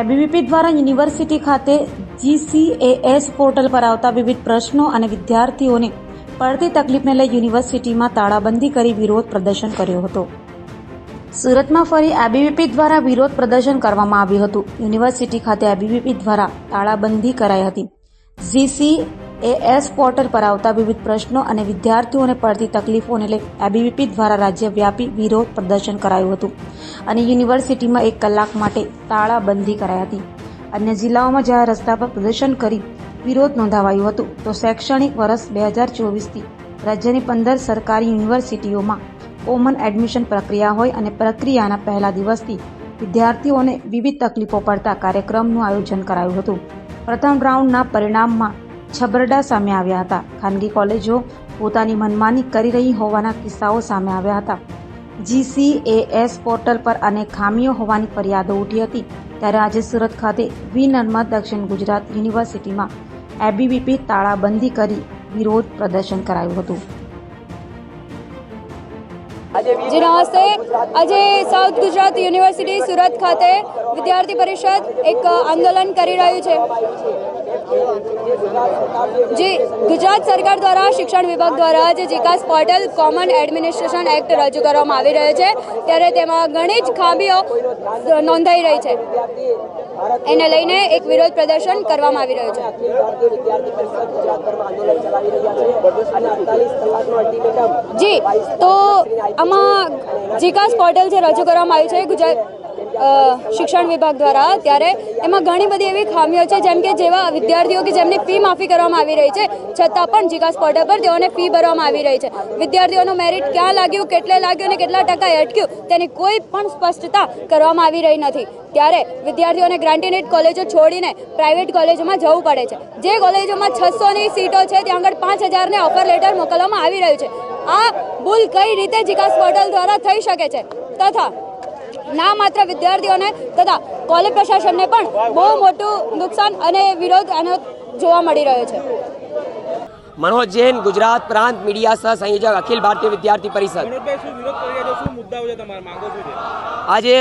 ABVP દ્વારા university ખાતે GCAS portal પર આવતા વિવિધ પ્રશ્નો અને વિદ્યાર્થીઓને પડતી તકલીફને લઈ યુનિવર્સિટીમાં તાળાબંધી કરી વિરોધ પ્રદર્શન કર્યો હતો. સુરતમાં ફરી એબીવીપી દ્વારા વિરોધ પ્રદર્શન કરવામાં આવ્યું હતું. યુનિવર્સિટી ખાતે એબીવીપી દ્વારા તાળાબંધી કરાઈ હતી. જીસીએએસ પોર્ટલ પર આવતા વિવિધ પ્રશ્નો અને વિદ્યાર્થીઓને પડતી તકલીફોને લઈ એબીવીપી દ્વારા રાજ્યવ્યાપી વિરોધ પ્રદર્શન કરાયું હતું અને યુનિવર્સિટીમાં એક કલાક માટે તાળાબંધી કરાઈ હતી. અન્ય જિલ્લાઓમાં જ્યાં રસ્તા પર પ્રદર્શન કરી વિરોધ નોંધાવાયું હતું, તો શૈક્ષણિક વર્ષ બે હજાર ચોવીસથી રાજ્યની પંદર સરકારી યુનિવર્સિટીઓમાં કોમન એડમિશન પ્રક્રિયા હોય અને પ્રક્રિયાના પહેલા દિવસથી વિદ્યાર્થીઓને વિવિધ તકલીફો પડતા કાર્યક્રમનું આયોજન કરાયું હતું. પ્રથમ રાઉન્ડના પરિણામમાં છબરડા સામે આવ્યા હતા. ખાનગી કોલેજો પોતાની મનમાની કરી રહી હોવાના કિસ્સાઓ સામે આવ્યા હતા. જીસીએએસ પોર્ટલ પર અનેક ખામીઓ હોવાની ફરિયાદો ઉઠી હતી. ત્યારે આજે સુરત ખાતે વી નર્મદ દક્ષિણ ગુજરાત યુનિવર્સિટીમાં એબીવીપી તાળાબંધી કરી વિરોધ પ્રદર્શન કરાયું હતું. જી, નમસ્તે. આજે સાઉથ ગુજરાત યુનિવર્સિટી સુરત ખાતે વિદ્યાર્થી પરિષદ એક આંદોલન કરી રહ્યું છે. જે, ગુજરાત સરકાર દ્વારા, શિક્ષણ વિભાગ દ્વારા જે વિકાસ પોર્ટલ કોમન એડમિનિસ્ટ્રેશન એક્ટ રજૂ કરવામાં આવી રહ્યો છે, ત્યારે તેમાં ઘણી જ ખામીઓ નોંધાઈ રહી છે. એને લઈને એક વિરોધ પ્રદર્શન કરવામાં આવી રહ્યું છે. જી, તો આમાં વિકાસ પોર્ટલ જે રજૂ કરવામાં આવ્યું છે, ગુજરાત શિક્ષણ વિભાગ દ્વારા, ત્યારે એમાં ઘણી બધી એવી ખામીઓ છે, જેમ કે જેવા વિદ્યાર્થીઓ કે જેમની ફી માફી કરવામાં આવી રહી છે, છતાં પણ જીકાસ પોર્ટલ પર તેઓને ફી ભરવામાં આવી રહી છે. વિદ્યાર્થીઓનું મેરિટ ક્યાં લાગ્યું, કેટલે લાગ્યું અને કેટલા ટકાએ અટક્યું, તેની કોઈ પણ સ્પષ્ટતા કરવામાં આવી રહી નથી. ત્યારે વિદ્યાર્થીઓને ગ્રાન્ટીનેટ કોલેજો છોડીને પ્રાઇવેટ કોલેજોમાં જવું પડે છે. જે કોલેજોમાં છસોની સીટો છે, ત્યાં આગળ પાંચ હજારને ઓફર લેટર મોકલવામાં આવી રહ્યું છે. આ ભૂલ કઈ રીતે જીકાસ પોર્ટલ દ્વારા થઈ શકે છે? તથા ના માત્ર વિદ્યાર્થીઓને તથા કોલેજ પ્રશાસનને પણ બહુ મોટું નુકસાન અને વિરોધ આનો જોવા મળી રહ્યો છે. મનોજ જૈન, ગુજરાત પ્રાંત મીડિયા સહ સંયોજક અખિલ ભારતીય વિદ્યાર્થી પરિષદ. આજે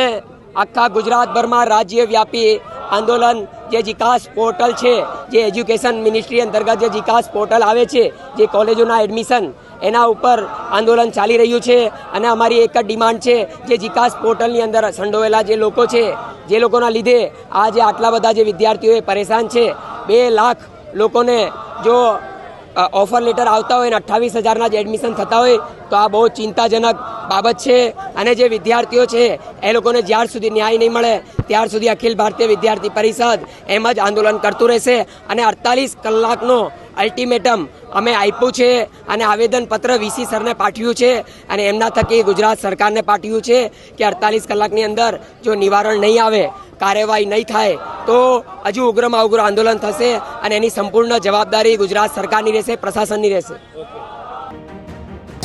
આખા ગુજરાતભરમાં રાજ્યવ્યાપી આંદોલન જે જીકાસ પોર્ટલ છે, જે એજ્યુકેશન મિનિસ્ટ્રી અંતર્ગત જે જીકાસ પોર્ટલ આવે છે, જે કોલેજોના એડમિશન એના ઉપર આંદોલન ચાલી રહ્યું છે અને અમારી એક જ ડિમાન્ડ છે જે જીકાસ પોર્ટલની અંદર સંડોવેલા જે લોકો છે, જે લોકોના લીધે આ જે આટલા બધા જે વિદ્યાર્થીઓ એ પરેશાન છે, બે લાખ લોકોને જો ઓફર લેટર આવતા હોય અને અઠ્ઠાવીસ હજારના જ એડમિશન થતા હોય, તો આ બહુ ચિંતાજનક બાબત છે. અને જે વિદ્યાર્થીઓ છે, એ લોકોને જ્યાર સુધી ન્યાય નહીં મળે, ત્યાર સુધી અખિલ ભારતીય વિદ્યાર્થી પરિષદ એમ જ આંદોલન કરતું રહેશે. અને અડતાલીસ કલાકનો અલ્ટિમેટમ અમે આપ્યું છે અને આવેદનપત્ર વીસી સરને પાઠવ્યું છે અને એમના થકી ગુજરાત સરકારને પાઠવ્યું છે કે અડતાલીસ કલાકની અંદર જો નિવારણ નહીં આવે, કાર્યવાહી નહીં થાય, તો હજુ ઉગ્રમાં ઉગ્ર આંદોલન થશે અને એની સંપૂર્ણ જવાબદારી ગુજરાત સરકારની રહેશે, પ્રશાસનની રહેશે.